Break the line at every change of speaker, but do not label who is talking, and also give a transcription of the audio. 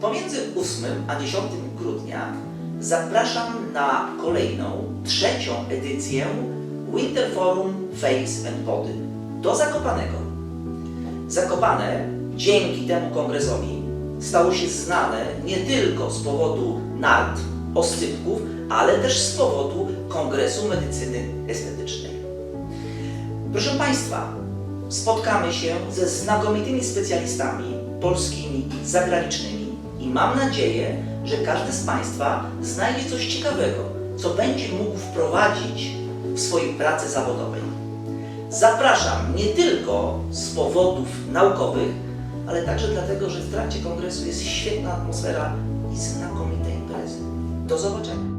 Pomiędzy 8 a 10 grudnia zapraszam na kolejną, trzecią edycję Winter Forum Face and Body do Zakopanego. Zakopane dzięki temu kongresowi stało się znane nie tylko z powodu nart, oscypków, ale też z powodu Kongresu Medycyny Estetycznej. Proszę Państwa, spotkamy się ze znakomitymi specjalistami polskimi i zagranicznymi i mam nadzieję, że każdy z Państwa znajdzie coś ciekawego, co będzie mógł wprowadzić w swojej pracy zawodowej. Zapraszam nie tylko z powodów naukowych, ale także dlatego, że w trakcie kongresu jest świetna atmosfera i znakomite imprezy. Do zobaczenia.